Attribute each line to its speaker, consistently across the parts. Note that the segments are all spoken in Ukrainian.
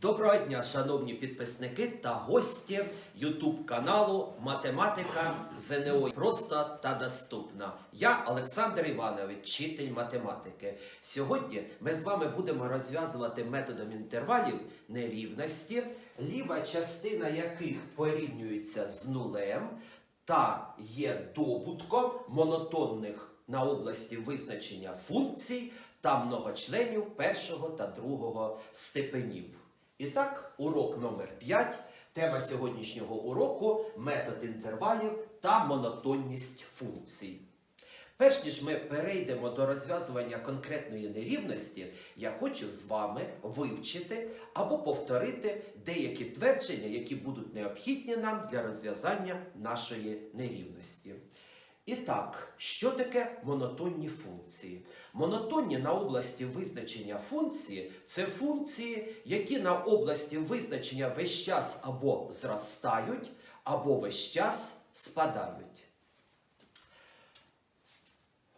Speaker 1: Доброго дня, шановні підписники та гості Ютуб каналу Математика ЗНО просто та доступна. Я Олександр Іванович, вчитель математики. Сьогодні ми з вами будемо розв'язувати методом інтервалів нерівності, ліва частина яких порівнюється з нулем та є добутком монотонних на області визначення функцій та многочленів першого та другого степенів. І так, урок номер 5. Тема сьогоднішнього уроку метод інтервалів та монотонність функцій. Перш ніж ми перейдемо до розв'язування конкретної нерівності, я хочу з вами вивчити або повторити деякі твердження, які будуть необхідні нам для розв'язання нашої нерівності. І так, що таке монотонні функції? Монотонні на області визначення функції це функції, які на області визначення весь час або зростають, або весь час спадають.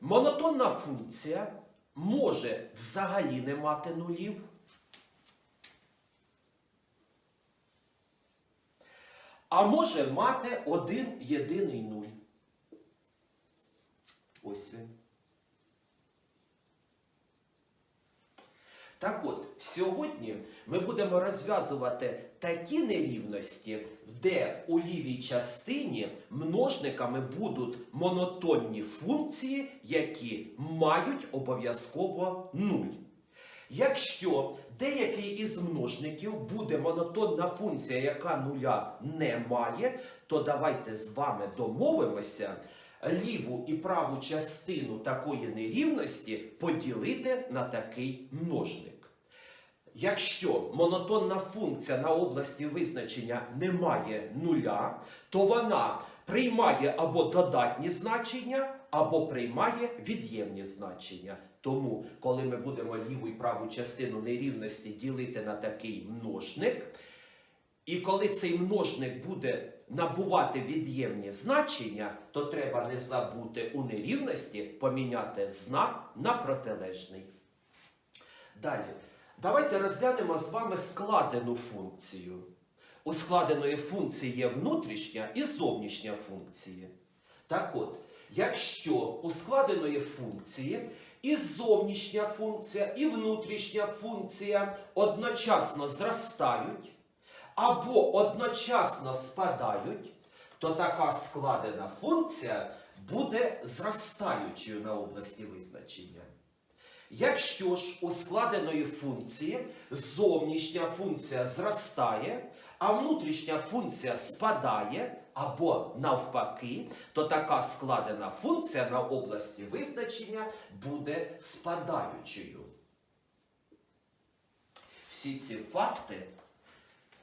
Speaker 1: Монотонна функція може взагалі не мати нулів. А може мати один єдиний нуль. Ось. Так от, сьогодні ми будемо розв'язувати такі нерівності, де у лівій частині множниками будуть монотонні функції, які мають обов'язково нуль. Якщо деякий із множників буде монотонна функція, яка нуля не має, то давайте з вами домовимося ліву і праву частину такої нерівності поділити на такий множник. Якщо монотонна функція на області визначення не має нуля, то вона приймає або додатні значення, або приймає від'ємні значення. Тому, коли ми будемо ліву і праву частину нерівності ділити на такий множник, і коли цей множник буде набувати від'ємні значення, то треба не забути у нерівності поміняти знак на протилежний. Далі. Давайте розглянемо з вами складену функцію. У складеної функції є внутрішня і зовнішня функції. Так от, якщо у складеної функції і зовнішня функція, і внутрішня функція одночасно зростають, або одночасно спадають, то така складена функція буде зростаючою на області визначення. Якщо ж у складеної функції зовнішня функція зростає, а внутрішня функція спадає або навпаки, то така складена функція на області визначення буде спадаючою. Всі ці факти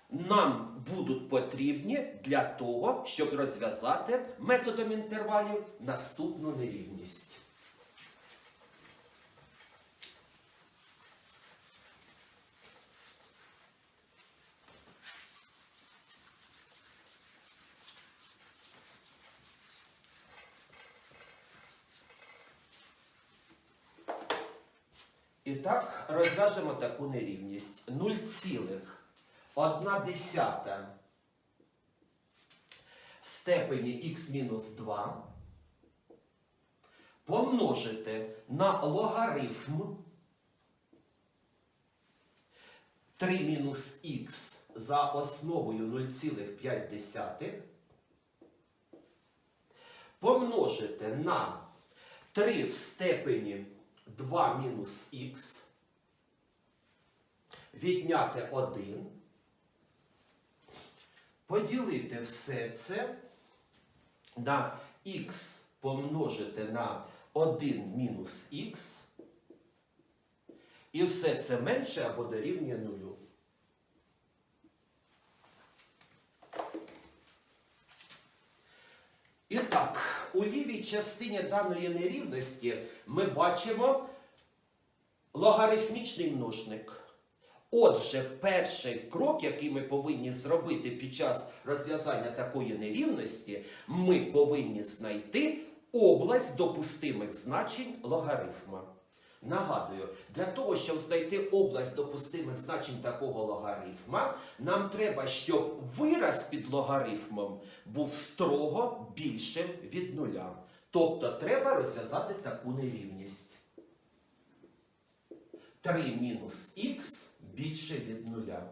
Speaker 1: нам будуть потрібні для того, щоб розв'язати методом інтервалів наступну нерівність. І так розв'яжемо таку нерівність. 0,1 десята в степені х-2 помножити на логарифм 3 мінус х за основою 0,5 помножити на 3 в степені 2 мінус х, відняти 1, поділити все це на х помножити на 1 мінус х, і все це менше або дорівнює нулю. І так, у лівій частині даної нерівності ми бачимо логарифмічний множник. Отже, перший крок, який ми повинні зробити під час розв'язання такої нерівності, ми повинні знайти область допустимих значень логарифма. Нагадую, для того, щоб знайти область допустимих значень такого логарифма, нам треба, щоб вираз під логарифмом був строго більшим від нуля. Тобто треба розв'язати таку нерівність. 3 мінус х більше від нуля.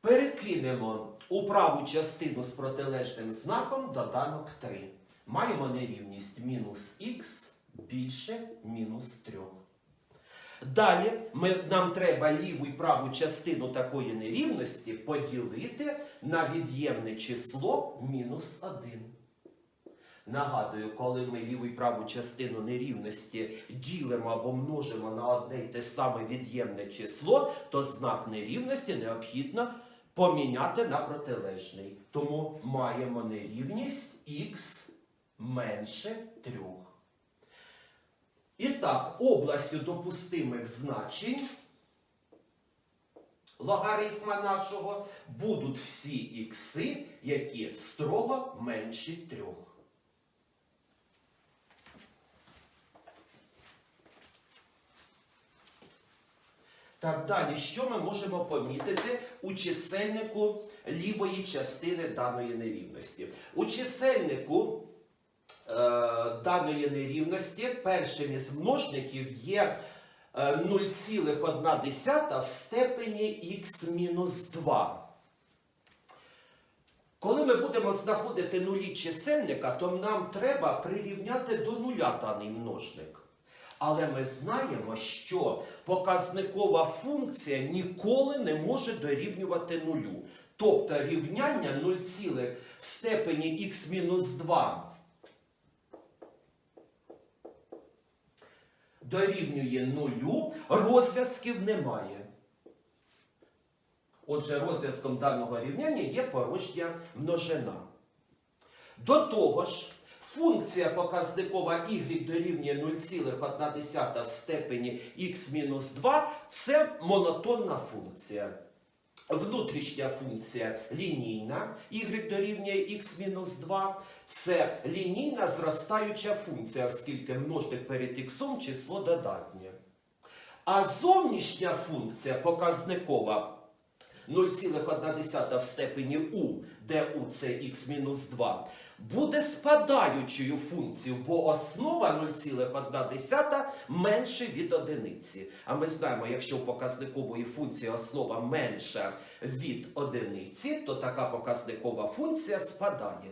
Speaker 1: Перекинемо у праву частину з протилежним знаком доданок 3. Маємо нерівність мінус х більше мінус 3. Далі ми, нам треба ліву і праву частину такої нерівності поділити на від'ємне число мінус 1. Нагадую, коли ми ліву і праву частину нерівності ділимо або множимо на одне й те саме від'ємне число, то знак нерівності необхідно поміняти на протилежний. Тому маємо нерівність х менше 3. І так, областю допустимих значень логарифма нашого будуть всі ікси, які строго менші 3. Так далі, що ми можемо помітити у чисельнику лівої частини даної нерівності? У чисельнику е, даної нерівності першим із множників є е, 0,1 в степені х мінус 2. Коли ми будемо знаходити нулі чисельника, то нам треба прирівняти до нуля даний множник. Але ми знаємо, що показникова функція ніколи не може дорівнювати нулю. Тобто рівняння 0, в степені х мінус 2 дорівнює нулю, розв'язків немає. Отже, розв'язком даного рівняння є порожня множина. До того ж, функція показникова y дорівнює 0,1 в степені х-2 це монотонна функція. Внутрішня функція лінійна, y дорівнює х-2, це лінійна зростаюча функція, оскільки множник перед х число додатнє. А зовнішня функція показникова 0,1 в степені u, де u це х-2, буде спадаючою функцією, бо основа 0,1 менше від одиниці. А ми знаємо, якщо у показникової функції основа менша від одиниці, то така показникова функція спадає.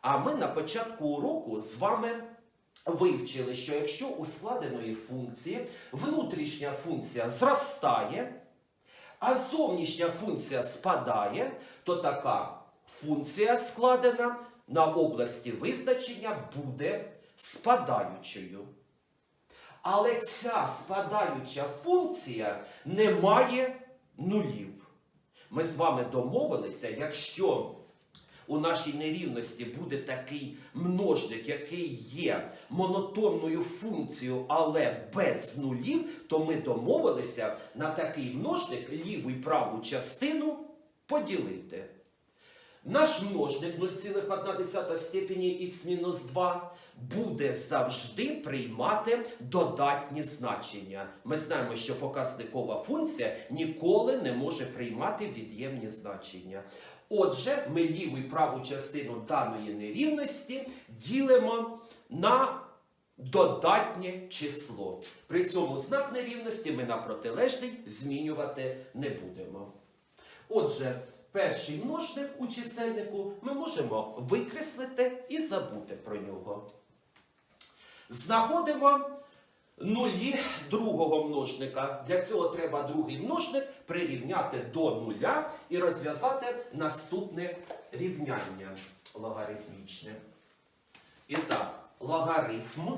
Speaker 1: А ми на початку уроку з вами вивчили, що якщо у складеної функції внутрішня функція зростає, а зовнішня функція спадає, то така функція складена на області визначення буде спадаючою. Але ця спадаюча функція не має нулів. Ми з вами домовилися, якщо у нашій нерівності буде такий множник, який є монотонною функцією, але без нулів, то ми домовилися на такий множник ліву і праву частину поділити. Наш множник 0,1 в степені х-2 буде завжди приймати додатні значення. Ми знаємо, що показникова функція ніколи не може приймати від'ємні значення. Отже, ми ліву і праву частину даної нерівності ділимо на додатнє число. При цьому знак нерівності ми на протилежний змінювати не будемо. Отже, перший множник у чисельнику ми можемо викреслити і забути про нього. Знаходимо нулі другого множника. Для цього треба другий множник прирівняти до нуля і розв'язати наступне рівняння логарифмічне. І так, логарифм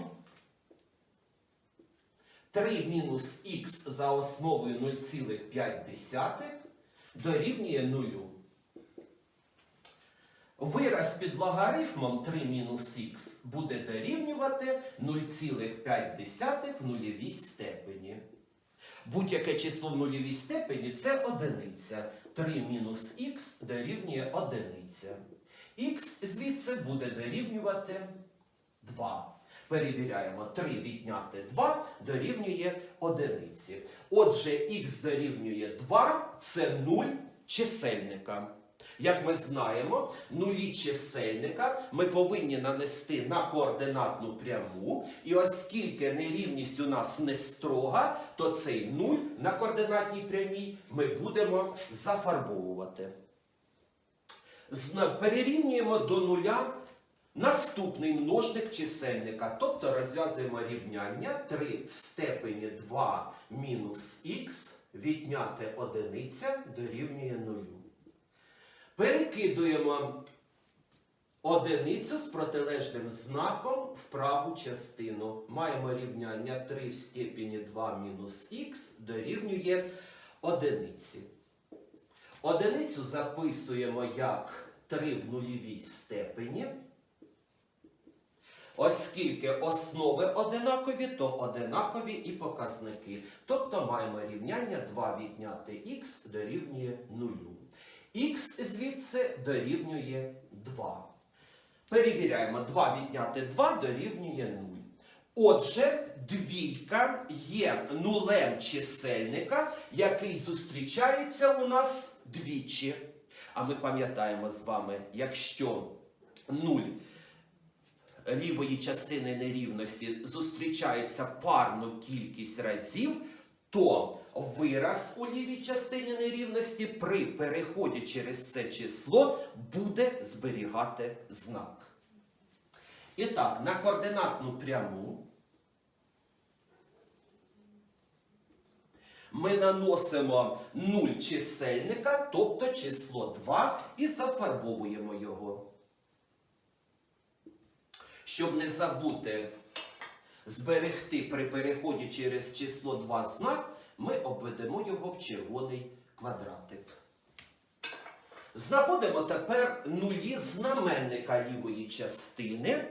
Speaker 1: 3 мінус х за основою 0,5 дорівнює нулю. Вираз під логарифмом 3 мінус х буде дорівнювати 0,5 в нульовій степені. Будь-яке число в нульовій степені це одиниця. 3 мінус х дорівнює одиниця. Х звідси буде дорівнювати 2. Перевіряємо 3 відняти 2 дорівнює одиниці. Отже, х дорівнює 2 це 0 чисельника. Як ми знаємо, нулі чисельника ми повинні нанести на координатну пряму. І оскільки нерівність у нас не строга, то цей нуль на координатній прямій ми будемо зафарбовувати. Перерівнюємо до нуля наступний множник чисельника, тобто розв'язуємо рівняння 3 в степені 2 мінус х відняти одиниця дорівнює нулю. Перекидуємо одиницю з протилежним знаком в праву частину. Маємо рівняння 3 в степені 2 мінус х дорівнює одиниці. Одиницю записуємо як 3 в нульовій степені. Оскільки основи одинакові, то одинакові і показники. Тобто маємо рівняння 2 відняти х дорівнює 0. Х звідси дорівнює 2. Перевіряємо 2 відняти 2 дорівнює 0. Отже, двійка є нулем чисельника, який зустрічається у нас двічі. А ми пам'ятаємо з вами, якщо 0 лівої частини нерівності зустрічається парну кількість разів, то вираз у лівій частині нерівності при переході через це число буде зберігати знак. І так, на координатну пряму ми наносимо 0 чисельника, тобто число 2, і зафарбовуємо його. Щоб не забути зберегти при переході через число 2 знак, ми обведемо його в червоний квадратик. Знаходимо тепер нулі знаменника лівої частини,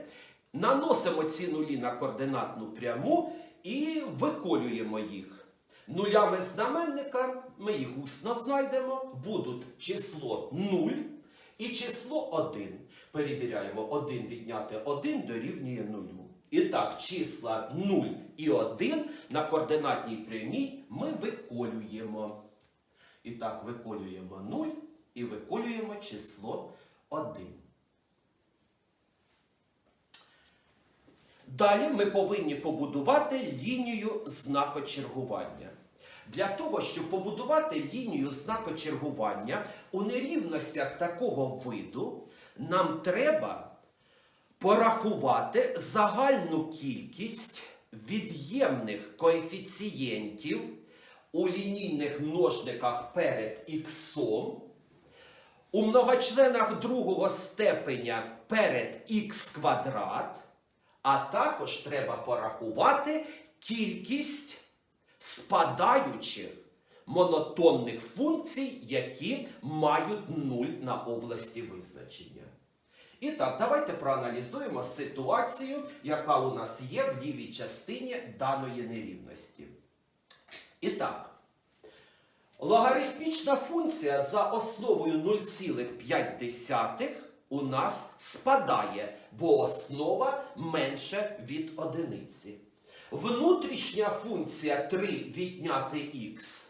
Speaker 1: наносимо ці нулі на координатну пряму і виколюємо їх. Нулями знаменника ми їх усно знайдемо, будуть число 0 і число 1. Перевіряємо 1 відняти 1 дорівнює 0. І так, числа 0 і 1 на координатній прямій ми виколюємо. І так, виколюємо 0 і виколюємо число 1. Далі ми повинні побудувати лінію знакочергування. Для того, щоб побудувати лінію знакочергування у нерівностях такого виду, нам треба порахувати загальну кількість від'ємних коефіцієнтів у лінійних множниках перед іксом, у многочленах другого степеня перед х квадрат, а також треба порахувати кількість спадаючих монотонних функцій, які мають нуль на області визначення. І так, давайте проаналізуємо ситуацію, яка у нас є в лівій частині даної нерівності. І так, логарифмічна функція за основою 0,5 у нас спадає, бо основа менше від одиниці. Внутрішня функція 3 відняти х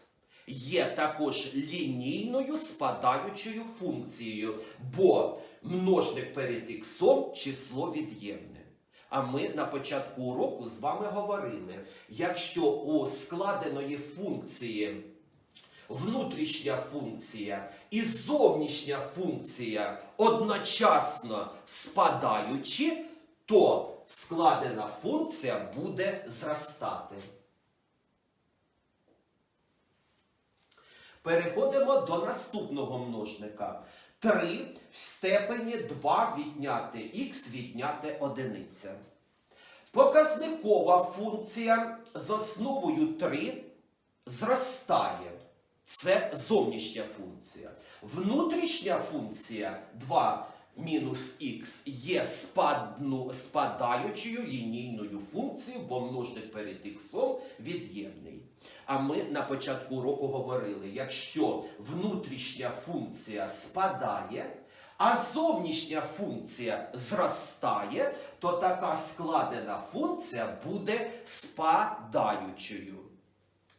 Speaker 1: є також лінійною спадаючою функцією, бо множник перед іксом число від'ємне. А ми на початку уроку з вами говорили, якщо у складеної функції внутрішня функція і зовнішня функція одночасно спадаючі, то складена функція буде зростати. Переходимо до наступного множника. 3 в степені 2 відняти х відняти одиниця. Показникова функція з основою 3 зростає. Це зовнішня функція. Внутрішня функція 2 мінус х є спадну, спадаючою лінійною функцією, бо множник перед х від'ємний. А ми на початку року говорили, якщо внутрішня функція спадає, а зовнішня функція зростає, то така складена функція буде спадаючою.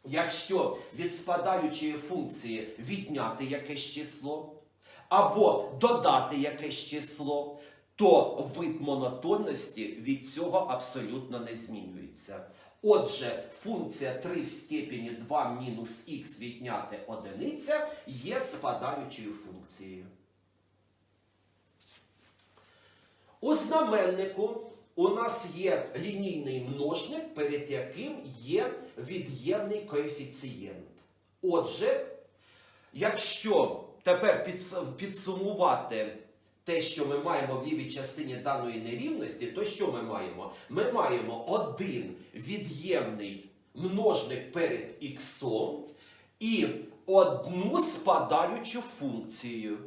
Speaker 1: Якщо від спадаючої функції відняти якесь число або додати якесь число, то вид монотонності від цього абсолютно не змінюється. Отже, функція 3 в степені 2 мінус х відняти одиниця є спадаючою функцією. У знаменнику у нас є лінійний множник, перед яким є від'ємний коефіцієнт. Отже, якщо тепер підс- підсумувати те, що ми маємо в лівій частині даної нерівності, то що ми маємо? Ми маємо один від'ємний множник перед іксом і одну спадаючу функцію.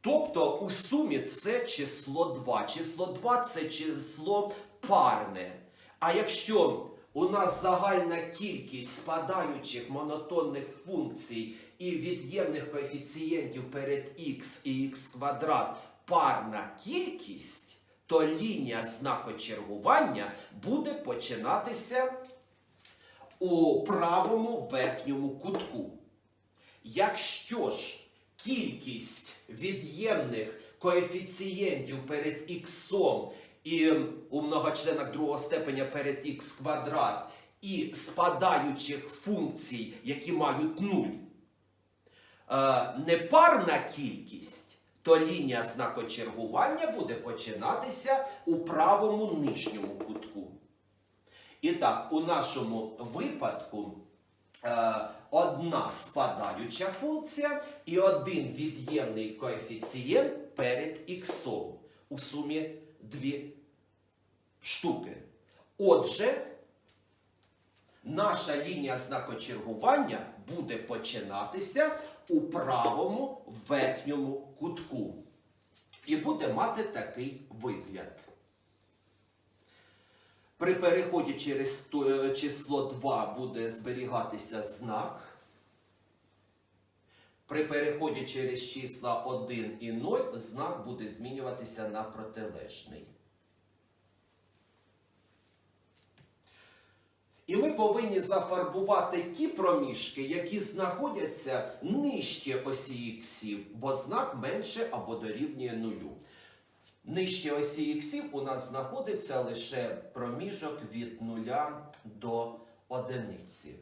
Speaker 1: Тобто у сумі це число 2. Число 2 це число парне. А якщо у нас загальна кількість спадаючих монотонних функцій і від'ємних коефіцієнтів перед х і х квадрат парна кількість, то лінія знакочергування буде починатися у правому верхньому кутку. Якщо ж кількість від'ємних коефіцієнтів перед іксом і у многочленах другого степеня перед х квадрат і спадаючих функцій, які мають нуль, е, непарна кількість, то лінія знакочергування буде починатися у правому нижньому кутку. І так, у нашому випадку е, одна спадаюча функція і один від'ємний коефіцієнт перед іксом. У сумі дві штуки. Отже, наша лінія знакочергування буде починатися у правому верхньому кутку. І буде мати такий вигляд. При переході через е, число 2 буде зберігатися знак. При переході через числа 1 і 0 знак буде змінюватися на протилежний. І ми повинні зафарбувати ті проміжки, які знаходяться нижче осі іксів, бо знак менше або дорівнює нулю. Нижче осі іксів у нас знаходиться лише проміжок від нуля до одиниці.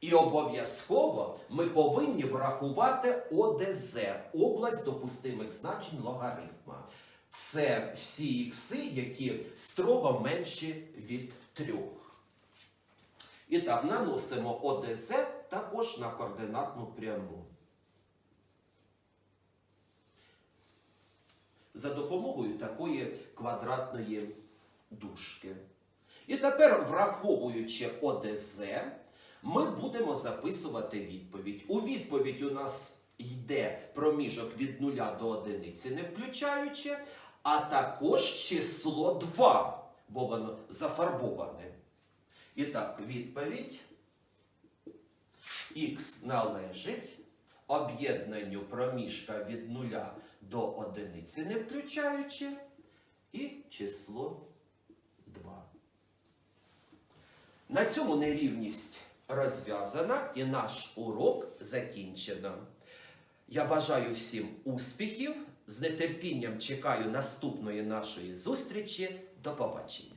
Speaker 1: І обов'язково ми повинні врахувати ОДЗ, область допустимих значень логарифма. Це всі ікси, які строго менші від трьох. І так, наносимо ОДЗ також на координатну пряму. За допомогою такої квадратної дужки. І тепер, враховуючи ОДЗ, ми будемо записувати відповідь. У відповідь у нас йде проміжок від 0 до 1, не включаючи, а також число 2, бо воно зафарбоване. І так, відповідь х належить об'єднанню проміжка від 0 до 1, не включаючи, і число 2. На цьому нерівність розв'язана і наш урок закінчено. Я бажаю всім успіхів. З нетерпінням чекаю наступної нашої зустрічі. До побачення.